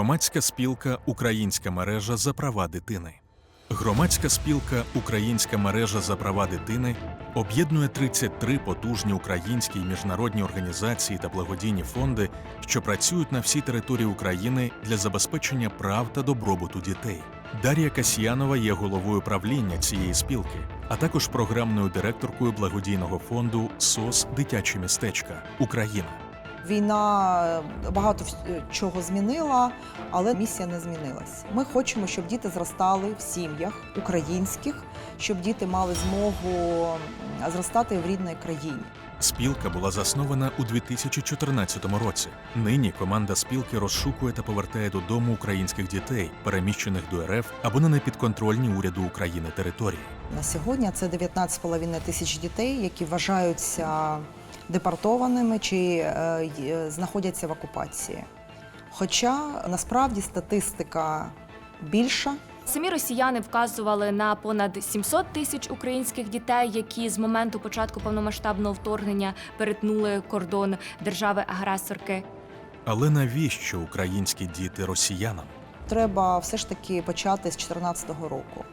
Громадська спілка Українська мережа за права дитини. Громадська спілка Українська мережа за права дитини об'єднує 33 потужні українські і міжнародні організації та благодійні фонди, що працюють на всій території України для забезпечення прав та добробуту дітей. Дар'я Касьянова є головою правління цієї спілки, а також програмною директоркою благодійного фонду СОС Дитячі містечка Україна. Війна багато вс- чого змінила, але місія не змінилась. Ми хочемо, щоб діти зростали в сім'ях українських, щоб діти мали змогу зростати в рідній країні. Спілка була заснована у 2014 році. Нині команда спілки розшукує та повертає додому українських дітей, переміщених до РФ або на непідконтрольні уряду України території. На сьогодні це 19,5 тисяч дітей, які вважаються депортованими чи е, е, знаходяться в окупації. Хоча насправді статистика більша. Самі росіяни вказували на понад 700 тисяч українських дітей, які з моменту початку повномасштабного вторгнення перетнули кордон держави-агресорки. Але навіщо українські діти росіянам? Треба все ж таки почати з 2014 року.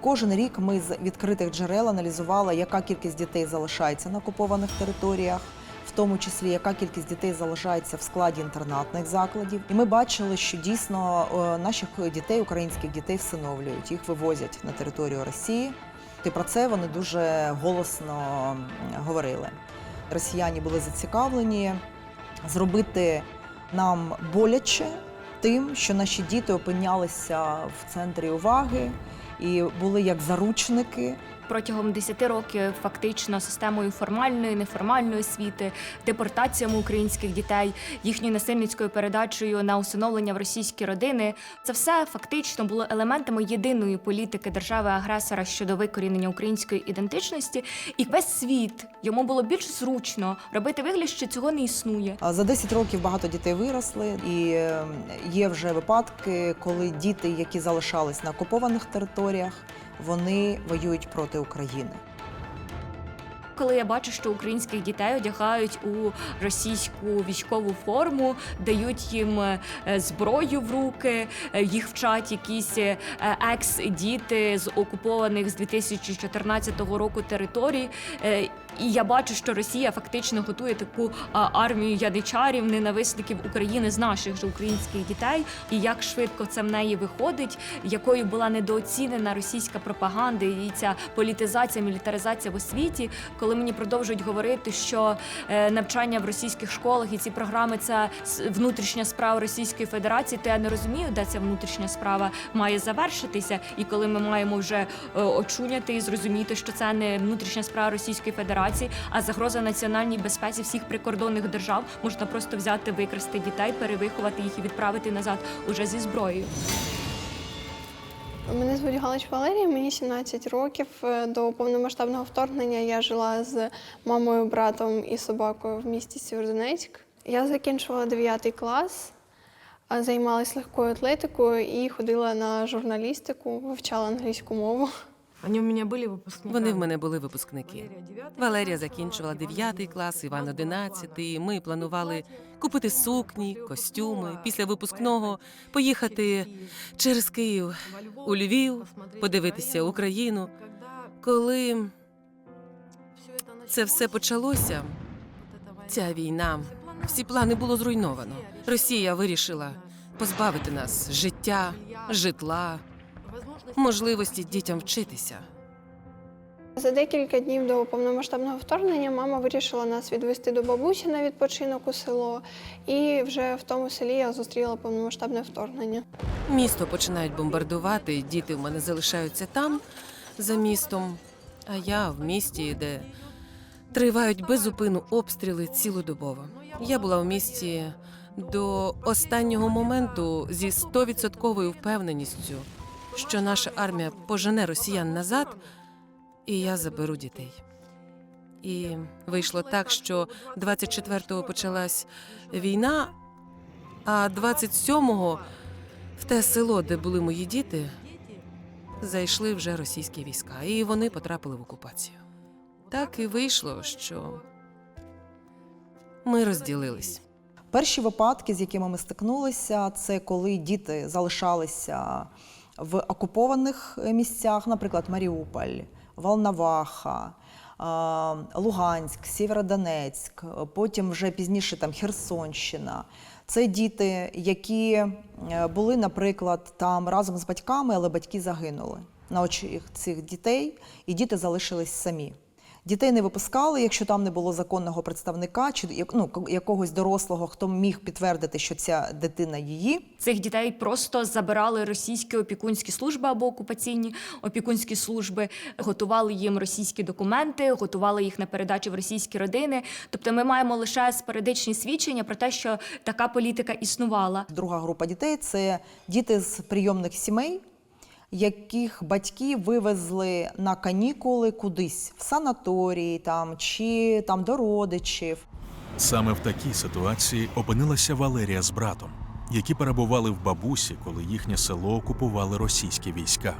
Кожен рік ми з відкритих джерел аналізували, яка кількість дітей залишається на окупованих територіях, в тому числі яка кількість дітей залишається в складі інтернатних закладів. І ми бачили, що дійсно е, наших дітей, українських дітей, всиновлюють, їх вивозять на територію Росії. І про це вони дуже голосно говорили. Росіяни були зацікавлені зробити нам боляче тим, що наші діти опинялися в центрі уваги і були як заручники. Протягом 10 років фактично системою формальної, неформальної освіти, депортаціями українських дітей, їхньою насильницькою передачею на усиновлення в російські родини. Це все фактично було елементами єдиної політики держави-агресора щодо викорінення української ідентичності, і весь світ йому було більш зручно робити вигляд, що цього не існує. А За 10 років багато дітей виросли, і е, є вже випадки, коли діти, які залишались на окупованих територіях, вони воюють проти України. Коли я бачу, що українських дітей одягають у російську військову форму, дають їм е, зброю в руки, е, їх вчать якісь е, екс-діти з окупованих з 2014 року територій. І я бачу, що Росія фактично готує таку армію яничарів, ненависників України з наших же українських дітей. І як швидко це в неї виходить, якою була недооцінена російська пропаганда і ця політизація, мілітаризація в освіті, коли мені продовжують говорити, що е, навчання в російських школах і ці програми це внутрішня справа Російської Федерації, то я не розумію, де ця внутрішня справа має завершитися. І коли ми маємо вже е, очуняти і зрозуміти, що це не внутрішня справа Російської Федерації, а загроза національній безпеці всіх прикордонних держав, можна просто взяти, викрасти дітей, перевиховати їх і відправити назад уже зі зброєю. Мене звуть Галич Валерія, мені 17 років. Е, До повномасштабного вторгнення я жила з мамою, братом і собакою в місті Сєвєродонецьк. Я закінчувала 9 клас, а займалась легкою атлетикою і ходила на журналістику, вивчала англійську мову. Они у меня были выпускниками. Вони в мене були випускники. Валерія закінчувала 9 клас, Іван 11. Ми планували купити сукні, костюми. Після випускного поїхати через Київ у Львів, подивитися Україну. Коли це все почалося, ця війна, всі плани було зруйновано. Росія вирішила позбавити нас життя, житла, можливості дітям вчитися. За декілька днів до повномасштабного вторгнення мама вирішила нас відвести до бабусі на відпочинок у село, і вже в тому селі я зустріла повномасштабне вторгнення. Місто починають бомбардувати, діти в мене залишаються там, за містом, а я в місті, де тривають безупину обстріли цілодобово. Я була в місті до останнього моменту зі стовідсотковою впевненістю, що наша армія пожене росіян назад, і я заберу дітей. І вийшло так, що 24-го почалась війна, а 27-го в те село, де були мої діти, зайшли вже російські війська, і вони потрапили в окупацію. Так і вийшло, що ми розділились. Перші випадки, з якими ми стикнулися, це коли діти залишалися в окупованих е, місцях, наприклад, Маріуполь, Волноваха. Луганськ, Сєвєродонецьк, е, потім вже пізніше там Херсонщина. Це діти, які е, були, наприклад, там разом з батьками, але батьки загинули на очі цих дітей, і діти залишились самі. Дітей не випускали, якщо там не було законного представника чи ну, якогось дорослого, хто міг підтвердити, що ця дитина її. Цих дітей просто забирали російські опікунські служби або окупаційні опікунські служби, готували їм російські документи, готували їх на передачу в російські родини. Тобто, ми маємо лише спорадичні свідчення про те, що така політика існувала. Друга група дітей це діти з прийомних сімей, яких батьки вивезли на канікули кудись в санаторії там, чи там до родичів. Саме в такій ситуації опинилася Валерія з братом, які перебували в бабусі, коли їхнє село окупували російські війська.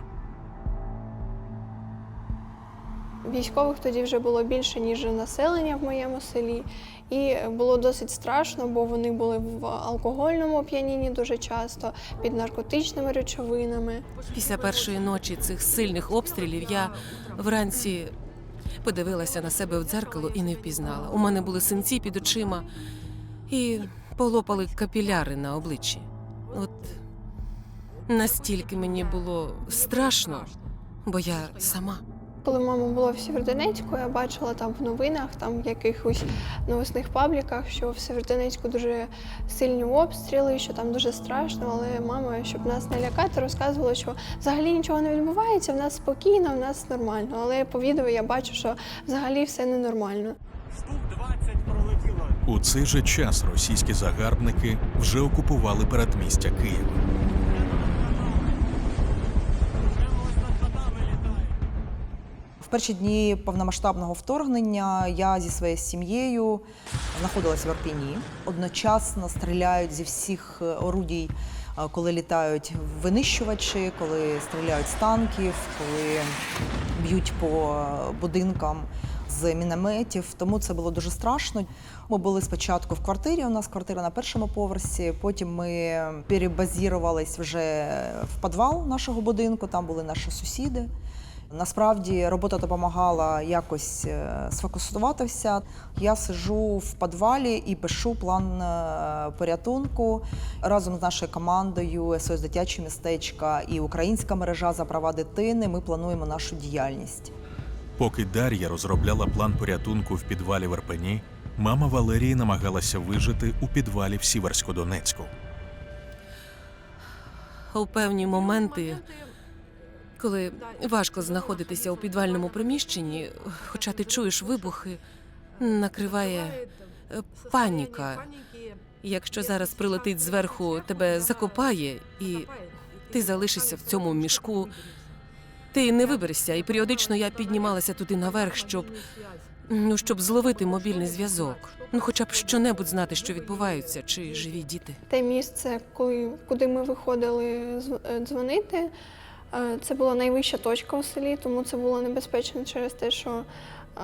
Військових тоді вже було більше, ніж населення в моєму селі. І було досить страшно, бо вони були в алкогольному оп'янінні дуже часто, під наркотичними речовинами. Після першої ночі цих сильних обстрілів я вранці подивилася на себе в дзеркало і не впізнала. У мене були синці під очима і полопали капіляри на обличчі. От настільки мені було страшно, бо я сама. Коли мама була в Сєвєродонецьку, я бачила там в новинах, там в якихось новосних пабліках, що в Сєвєродонецьку дуже сильні обстріли, що там дуже страшно. Але мама, щоб нас не лякати, розказувала, що взагалі нічого не відбувається, в нас спокійно, в нас нормально. Але по відео я бачу, що взагалі все ненормально. У цей же час російські загарбники вже окупували передмістя Києва. Перші дні повномасштабного вторгнення я зі своєю сім'єю знаходилася в Арпіні. Одночасно стріляють зі всіх е, орудій, е, коли літають винищувачі, коли стріляють з танків, коли б'ють по е, будинкам з мінометів. Тому це було дуже страшно. Ми були спочатку в квартирі. У нас квартира на першому поверсі. Потім ми перебазірувались вже в підвал нашого будинку. Там були наші сусіди. Насправді робота допомагала якось е, сфокусуватися. Я сиджу в підвалі і пишу план е, порятунку разом з нашою командою СОС дитячі містечка і Українська мережа за права дитини. Ми плануємо нашу діяльність. Поки Дар'я розробляла план порятунку в підвалі в Арпені, мама Валерії намагалася вижити у підвалі в Сіверськодонецьку. У певні моменти, коли важко знаходитися у підвальному приміщенні, хоча ти чуєш вибухи, накриває е, паніка. Якщо зараз прилетить зверху, тебе закопає, і ти залишишся в цьому мішку. Ти не виберешся, і періодично я піднімалася туди наверх, щоб ну щоб зловити мобільний зв'язок. Ну, хоча б щонебудь знати, що відбувається, чи живі діти. Те місце, коли, куди ми виходили е, дзвонити, це була найвища точка у селі, тому це було небезпечно через те, що е,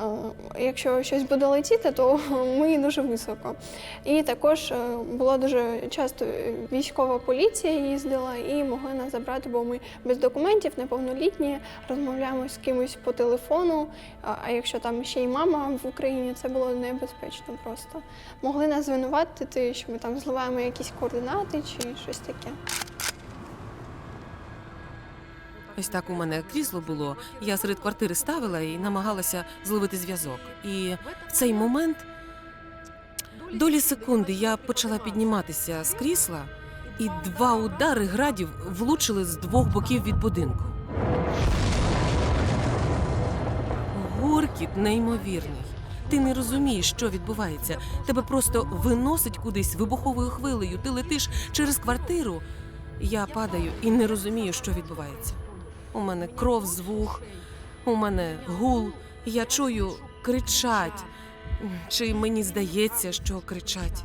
якщо щось буде летіти, то ми дуже високо. І також е, була дуже часто е, військова поліція їздила і могли нас забрати, бо ми без документів, неповнолітні, розмовляємо з кимось по телефону. А якщо там ще й мама в Україні, це було небезпечно просто. Могли нас звинуватити, що ми там зливаємо якісь координати чи щось таке. Ось так у мене крісло було. Я серед квартири ставила і намагалася зловити зв'язок. І в цей момент, долі секунди, я почала підніматися з крісла, і два удари градів влучили з двох боків від будинку. Гуркіт неймовірний. Ти не розумієш, що відбувається. Тебе просто виносить кудись вибуховою хвилею. Ти летиш через квартиру. Я падаю і не розумію, що відбувається. У мене кров з вух, у мене гул. Я чую, кричать. Чи мені здається, що кричать?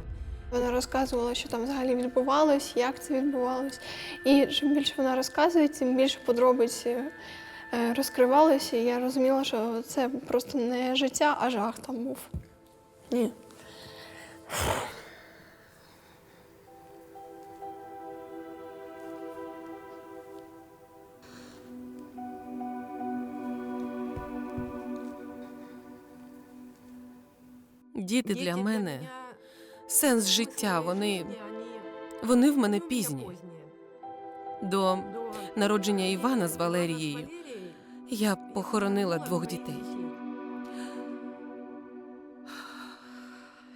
Вона розказувала, що там взагалі відбувалось, як це відбувалось. І чим більше вона розказує, тим більше подробиць е, розкривалося. І я розуміла, що це просто не життя, а жах там був. Ні. Діти для мене сенс життя. Вони, вони в мене пізні. До народження Івана з Валерією я похоронила двох дітей.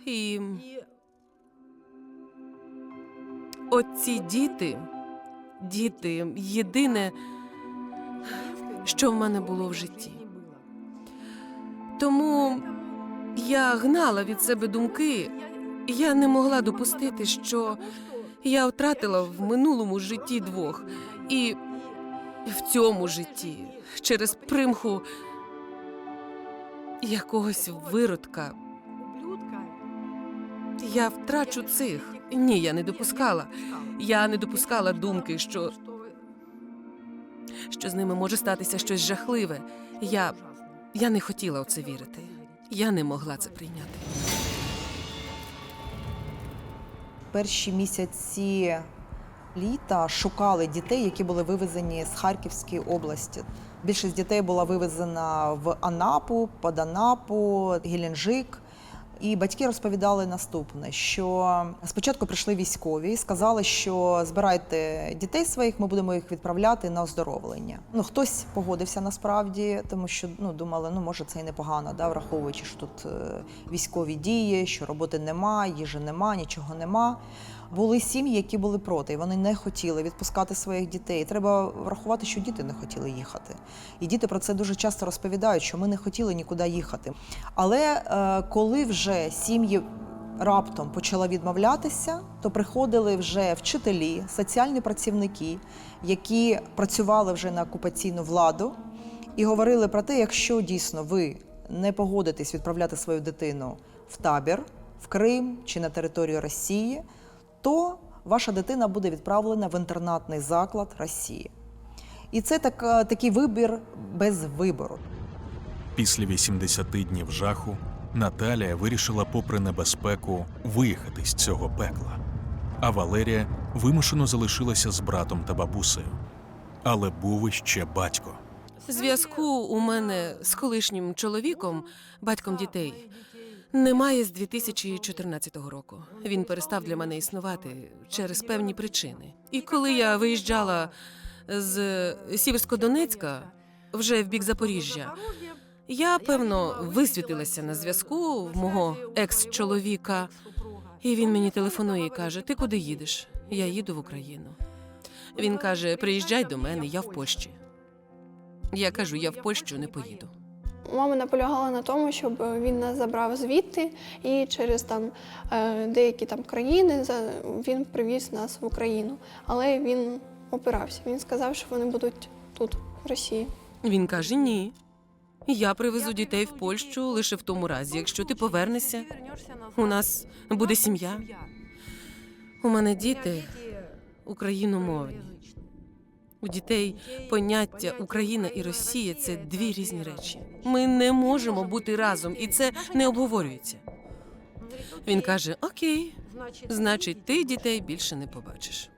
І оці діти, діти, єдине, що в мене було в житті. Тому я гнала від себе думки. Я не могла допустити, що я втратила в минулому житті двох. І в цьому житті через примху якогось виродка я втрачу цих. Ні, я не допускала. Я не допускала думки, що, що з ними може статися щось жахливе. Я, я не хотіла в це вірити. Я не могла це прийняти. Перші місяці літа шукали дітей, які були вивезені з Харківської області. Більшість дітей була вивезена в Анапу, Паданапу, Геленджик. І батьки розповідали наступне: що спочатку прийшли військові і сказали, що збирайте дітей своїх, ми будемо їх відправляти на оздоровлення. Ну хтось погодився насправді, тому що ну думали, ну може це і непогано, да, враховуючи, що тут е, військові дії, що роботи нема, їжі нема, нічого нема. Були сім'ї, які були проти, і вони не хотіли відпускати своїх дітей. Треба врахувати, що діти не хотіли їхати. І діти про це дуже часто розповідають, що ми не хотіли нікуди їхати. Але е, коли вже сім'ї раптом почали відмовлятися, то приходили вже вчителі, соціальні працівники, які працювали вже на окупаційну владу, і говорили про те, якщо дійсно ви не погодитесь відправляти свою дитину в табір, в Крим чи на територію Росії, то ваша дитина буде відправлена в інтернатний заклад Росії. І це так, е, такий вибір без вибору. Після 80 днів жаху Наталія вирішила, попри небезпеку, виїхати з цього пекла. А Валерія вимушено залишилася з братом та бабусею. Але був іще батько. Зв'язку у мене з колишнім чоловіком, батьком дітей, немає з 2014 року. Він перестав для мене існувати через певні причини. І коли я виїжджала з Сіверськодонецька вже в бік Запоріжжя, я певно висвітилася на зв'язку в мого екс-чоловіка, і він мені телефонує і каже: Ти куди їдеш? Я їду в Україну. Він каже: Приїжджай до мене, я в Польщі. Я кажу, я в Польщу не поїду. Мама наполягала на тому, щоб він нас забрав звідти, і через там е, деякі там країни за- він привіз нас в Україну. Але він опирався. Він сказав, що вони будуть тут, в Росії. Він каже: ні. Я привезу дітей в Польщу лише в тому разі, якщо ти повернешся. У нас буде сім'я. У мене діти україномовні. У дітей поняття Україна і Росія це дві різні речі. Ми не можемо бути разом, і це не обговорюється. Він каже: Окей, значить, ти дітей більше не побачиш.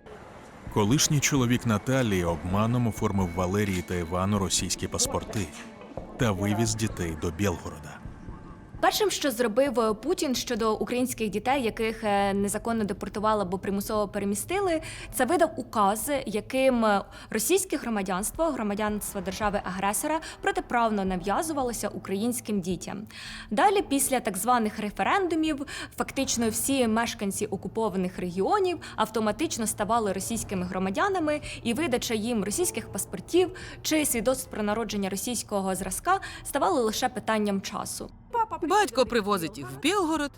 Колишній чоловік Наталії обманом оформив Валерії та Івану російські паспорти та вивіз дітей до Білгорода. Першим, що зробив е, Путін щодо українських дітей, яких е, незаконно депортували або примусово перемістили, це видав указ, яким е, російське громадянство, громадянство держави-агресора протиправно нав'язувалося українським дітям. Далі, після так званих референдумів, фактично всі мешканці окупованих регіонів автоматично ставали російськими громадянами, і видача їм російських паспортів чи свідоцтв про народження російського зразка ставали лише питанням часу. Батько привозить їх в Білгород,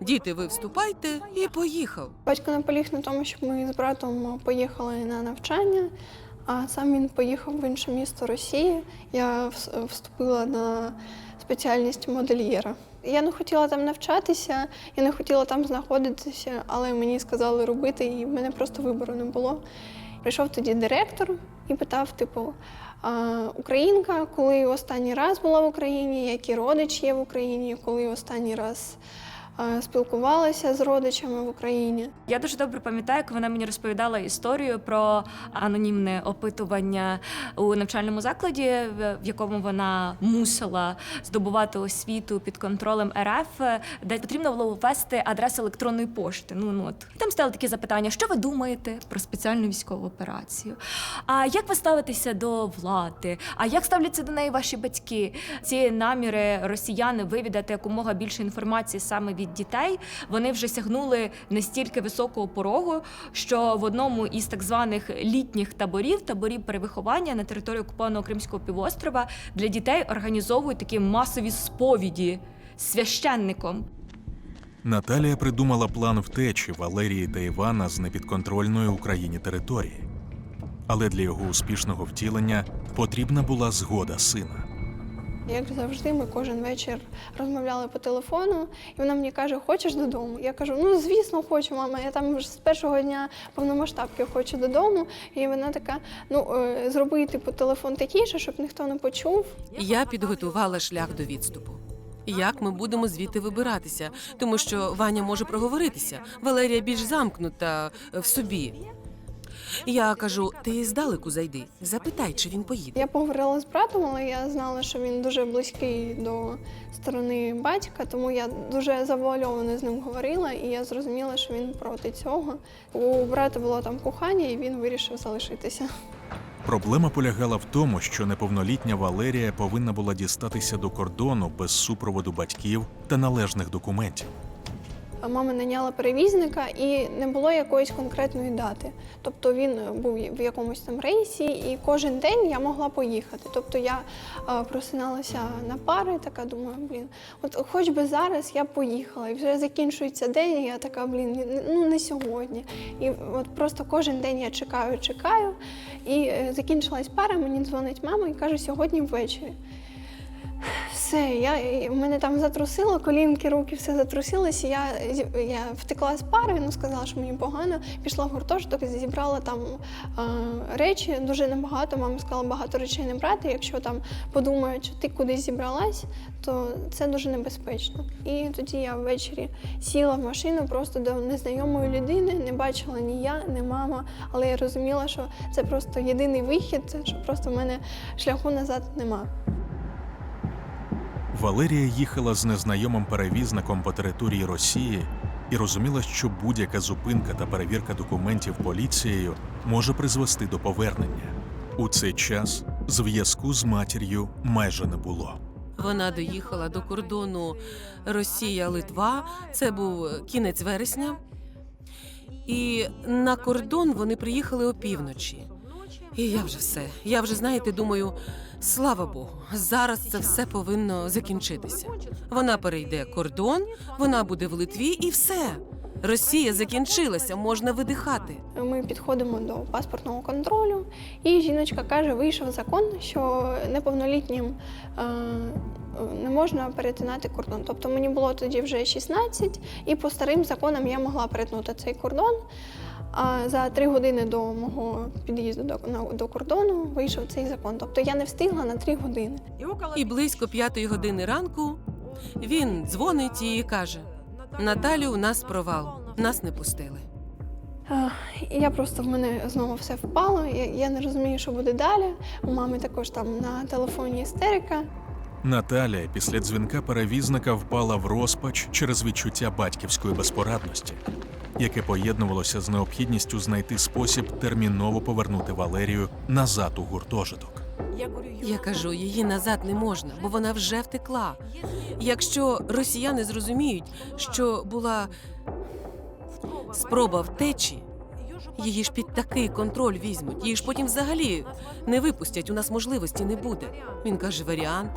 діти, ви вступайте, і поїхав. Батько наполіг на тому, щоб ми з братом поїхали на навчання, а сам він поїхав в інше місто Росії. Я вступила на спеціальність модельєра. Я не хотіла там навчатися, я не хотіла там знаходитися, але мені сказали робити, і в мене просто вибору не було. Прийшов тоді директор і питав: типу, українка, коли останній раз була в Україні, які родичі є в Україні, коли останній раз спілкувалася з родичами в Україні. Я дуже добре пам'ятаю, як вона мені розповідала історію про анонімне опитування у навчальному закладі, в в якому вона мусила здобувати освіту під контролем РФ, де потрібно було ввести адресу електронної пошти. Ну, ну от там стали такі запитання: що ви думаєте про спеціальну військову операцію? А як ви ставитеся до влади? А як ставляться до неї ваші батьки? Ці наміри росіяни вивідати якомога більше інформації саме від дітей, вони вже сягнули настільки високого порогу, що в одному із так званих літніх таборів, таборів перевиховання на території окупованого Кримського півострова для дітей організовують такі масові сповіді священником. Наталія придумала план втечі Валерії та Івана з непідконтрольної Україні території. Але для його успішного втілення потрібна була згода сина. Як завжди, ми кожен вечір розмовляли по телефону, і вона мені каже: Хочеш додому? Я кажу: Ну звісно, хочу, мама. Я там вже з першого дня повномасштабки хочу додому. І вона така: ну е, зроби типу телефон такий, щоб ніхто не почув. Я підготувала шлях до відступу. Як ми будемо звідти вибиратися? Тому що Ваня може проговоритися. Валерія більш замкнута в собі. Я кажу: ти здалеку зайди, запитай, чи він поїде. Я поговорила з братом, але я знала, що він дуже близький до сторони батька, тому я дуже завуальовано з ним говорила, і я зрозуміла, що він проти цього. У брата було там кохання, і він вирішив залишитися. Проблема полягала в тому, що неповнолітня Валерія повинна була дістатися до кордону без супроводу батьків та належних документів. Мама наняла перевізника і не було якоїсь конкретної дати. Тобто він був в якомусь там рейсі, і кожен день я могла поїхати. Тобто я е, просиналася на пари, така думаю, блін, от хоч би зараз я поїхала, і вже закінчується день, і я така, блін, ну не сьогодні. І от просто кожен день я чекаю, чекаю. І е, закінчилась пара, мені дзвонить мама і каже, сьогодні ввечері. Все, я, мене там затрусило, колінки, руки, все затрусилося. Я, я втекла з пари, ну сказала, що мені погано. Пішла в гуртожиток, зібрала там е, речі, дуже небагато. Мама сказала, багато речей не брати. Якщо там подумають, що ти кудись зібралась, то це дуже небезпечно. І тоді я ввечері сіла в машину просто до незнайомої людини, не бачила ні я, ні мама, але я розуміла, що це просто єдиний вихід, що просто в мене шляху назад нема. Валерія їхала з незнайомим перевізником по території Росії і розуміла, що будь-яка зупинка та перевірка документів поліцією може призвести до повернення. У цей час зв'язку з матір'ю майже не було. Вона доїхала до кордону Росія-Литва. Це був кінець вересня. І на кордон вони приїхали опівночі. І я вже все. Я вже, знаєте, думаю, слава Богу, зараз це все повинно закінчитися. Вона перейде кордон, вона буде в Литві і все. Росія закінчилася, можна видихати. Ми підходимо до паспортного контролю, і жіночка каже: вийшов закон, що неповнолітнім е, не можна перетинати кордон. Тобто мені було тоді вже 16, і по старим законам я могла перетнути цей кордон. А за три години до мого під'їзду до, на- до кордону вийшов цей закон. Тобто я не встигла на три години. І близько п'ятої години ранку він дзвонить і каже: Наталю, у нас провал, нас не пустили. Я просто в мене знову все впало. Я, я не розумію, що буде далі. У мами також там на телефоні істерика. Наталія після дзвінка перевізника впала в розпач через відчуття батьківської безпорадності, яке поєднувалося з необхідністю знайти спосіб терміново повернути Валерію назад у гуртожиток. Я кажу, її назад не можна, бо вона вже втекла. Якщо росіяни зрозуміють, що була спроба втечі, її ж під такий контроль візьмуть, її ж потім взагалі не випустять. У нас можливості не буде. Він каже: варіант.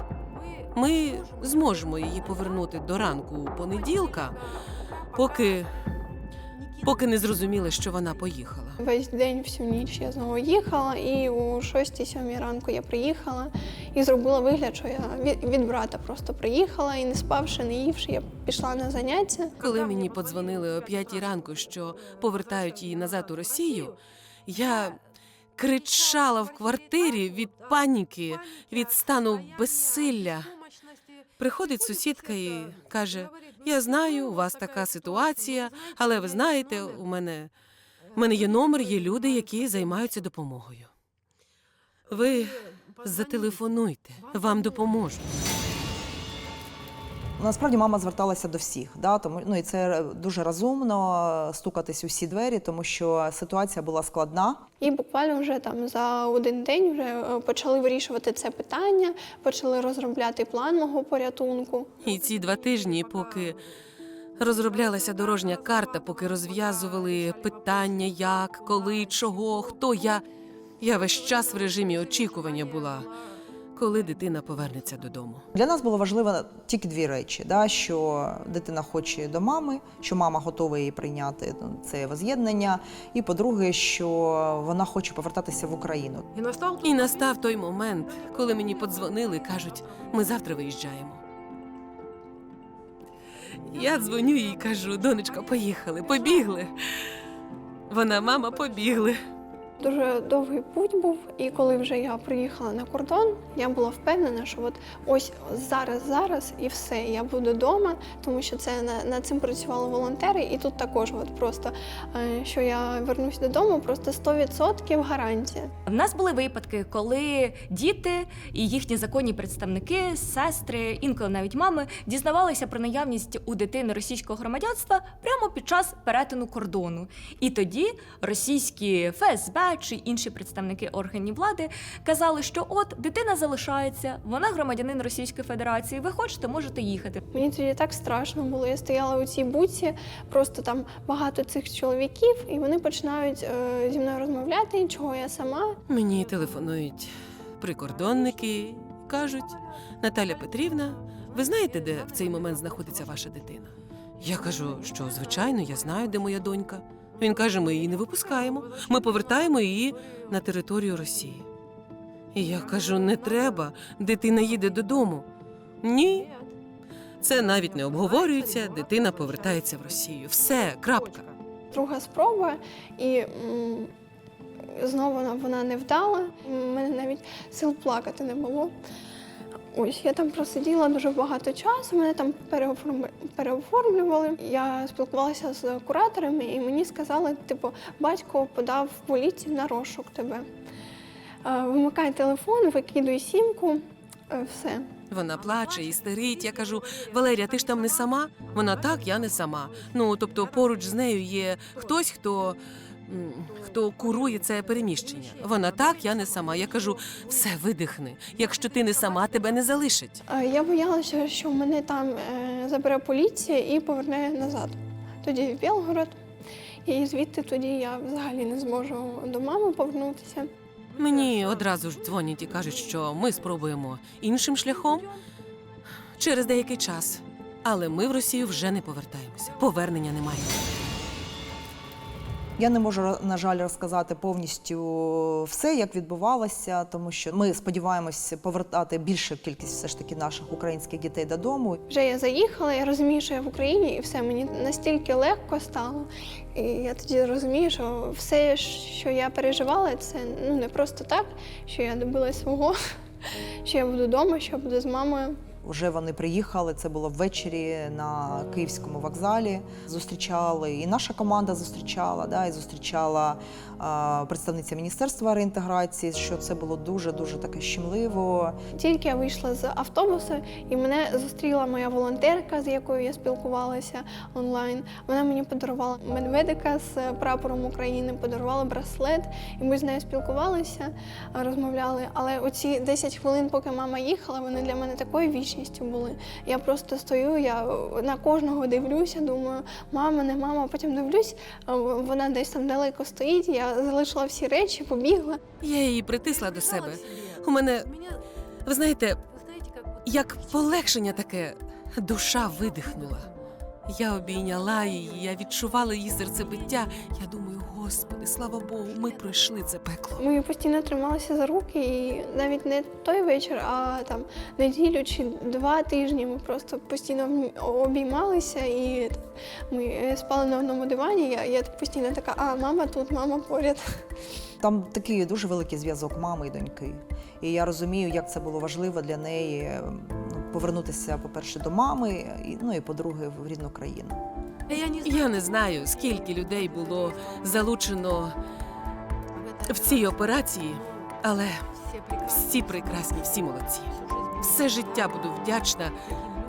Ми зможемо її повернути до ранку понеділка, поки, поки не зрозуміли, що вона поїхала. Весь день, всю ніч я знову їхала, і у 6-7 ранку я приїхала і зробила вигляд, що я від, від брата просто приїхала і не спавши, не ївши, я пішла на заняття. Коли мені подзвонили о п'ятій ранку, що повертають її назад у Росію, я кричала в квартирі від паніки, від стану безсилля. Приходить сусідка і каже: Я знаю, у вас така ситуація, але ви знаєте, у мене, у мене є номер, є люди, які займаються допомогою. Ви зателефонуйте, вам допоможуть. Насправді мама зверталася до всіх, да, тому ну і це дуже розумно стукатись у всі двері, тому що ситуація була складна. І буквально вже там за один день вже е, почали вирішувати це питання, почали розробляти план мого порятунку. І ці два тижні, поки розроблялася дорожня карта, поки розв'язували питання, як, коли, чого, хто я. Я весь час в режимі очікування була, коли дитина повернеться додому. Для нас було важливо тільки дві речі: да, що дитина хоче до мами, що мама готова її прийняти ну, це воз'єднання. І по-друге, що вона хоче повертатися в Україну. И настал І настав той момент, коли мені подзвонили кажуть, ми завтра виїжджаємо. Я дзвоню їй і кажу, донечка, поїхали, побігли. Вона, мама, побігли. Дуже довгий путь був, і коли вже я приїхала на кордон, я була впевнена, що от ось зараз, зараз і все, я буду вдома, тому що це на, над цим працювали волонтери, і тут також от просто е, що я вернусь додому, просто 100% гарантія. В нас були випадки, коли діти і їхні законні представники, сестри, інколи навіть мами дізнавалися про наявність у дитини російського громадянства прямо під час перетину кордону. І тоді російські ФСБ чи інші представники органів влади казали, що от дитина залишається, вона громадянин Російської Федерації. Ви хочете, можете їхати. Мені тоді так страшно було. Я стояла у цій буці, просто там багато цих чоловіків, і вони починають е, зі мною розмовляти, чого я сама. Мені телефонують прикордонники і кажуть: Наталя Петрівна, ви знаєте, де в цей момент знаходиться ваша дитина? Я кажу, що звичайно, я знаю, де моя донька. Він каже: ми її не випускаємо. Ми повертаємо її на територію Росії. І я кажу: не треба, дитина їде додому. Ні. Це навіть не обговорюється, дитина повертається в Росію. Все, крапка. Друга спроба, і м, знову вона, не вдала. У мене навіть сил плакати не було. Ось я там просиділа дуже багато часу, мене там переоформ- переоформлювали. Я спілкувалася з кураторами, і мені сказали, типу, батько подав в поліцію на розшук тебе. Е, Вимикай телефон, викидуй сімку, е, все. Вона плаче, істерить. Я кажу: Валерія, ти ж там не сама? Вона так, я не сама. Ну тобто, поруч з нею є хтось, хто. Хто курує це переміщення? Вона так, я не сама. Я кажу, все видихни. Якщо ти не сама, тебе не залишить. Я боялася, що мене там е, забере поліція і поверне назад. Тоді в Білгород. І звідти тоді я взагалі не зможу до мами повернутися. Мені одразу ж дзвонять і кажуть, що ми спробуємо іншим шляхом через деякий час. Але ми в Росію вже не повертаємося. Повернення немає. Я не можу, на жаль, розказати повністю все, як відбувалося, тому що ми сподіваємось повертати більшу кількість все ж таки наших українських дітей додому. Вже я заїхала, я розумію, що я в Україні, і все мені настільки легко стало. І я тоді розумію, що все, що я переживала, це ну не просто так, що я добилась свого, що я буду вдома, що я буду з мамою. Вже вони приїхали. Це було ввечері на київському вокзалі. Зустрічали і наша команда зустрічала, да, і зустрічала представниця міністерства реінтеграції. Що це було дуже дуже таке щемливо. Тільки я вийшла з автобусу, і мене зустріла моя волонтерка, з якою я спілкувалася онлайн. Вона мені подарувала медведика з прапором України, подарувала браслет, і ми з нею спілкувалися, розмовляли. Але оці 10 хвилин, поки мама їхала, вони для мене такою вічністю були. Я просто стою, я на кожного дивлюся, думаю, мама, не мама. Потім дивлюсь, вона десь там далеко стоїть. Я залишила всі речі, побігла. Я її притисла до себе. У мене, ви знаєте, як полегшення таке, душа видихнула. Я обійняла її, я відчувала її серцебиття. Я думаю, Господи, слава Богу, ми пройшли це пекло. Ми постійно трималися за руки, і навіть не той вечір, а там неділю чи два тижні ми просто постійно обіймалися, і ми е, спали на одному дивані. Я, я постійно така, а мама тут, мама поряд. Там такий дуже великий зв'язок мами і доньки. І я розумію, як це було важливо для неї ну, повернутися, по-перше, до мами, і, ну і по-друге, в рідну країну. Я не знаю, скільки людей було залучено в цій операції, але всі прекрасні, всі молодці. Все життя буду вдячна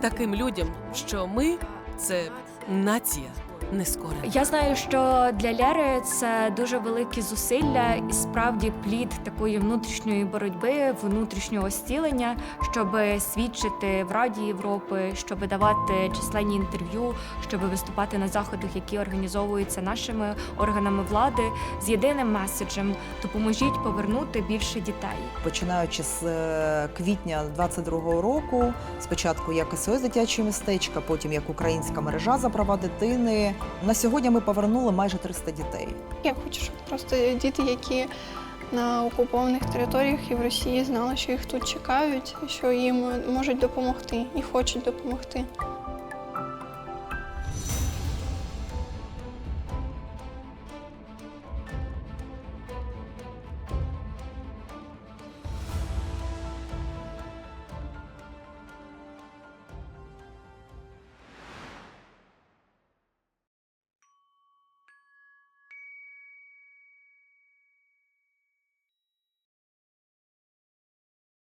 таким людям, що ми це нація нескорена. Я знаю, що для Лєри це дуже великі зусилля і справді плід такої внутрішньої боротьби, внутрішнього зцілення, щоб свідчити в Раді Європи, щоб давати численні інтерв'ю, щоб виступати на заходах, які організовуються нашими органами влади, з єдиним меседжем допоможіть повернути більше дітей. Починаючи з е, квітня 22-го року, спочатку як СОС дитячі містечка, потім як Українська мережа за права дитини. На сьогодні ми повернули майже 300 дітей. Я хочу, щоб просто діти, які на окупованих територіях і в Росії знали, що їх тут чекають, що їм можуть допомогти і хочуть допомогти.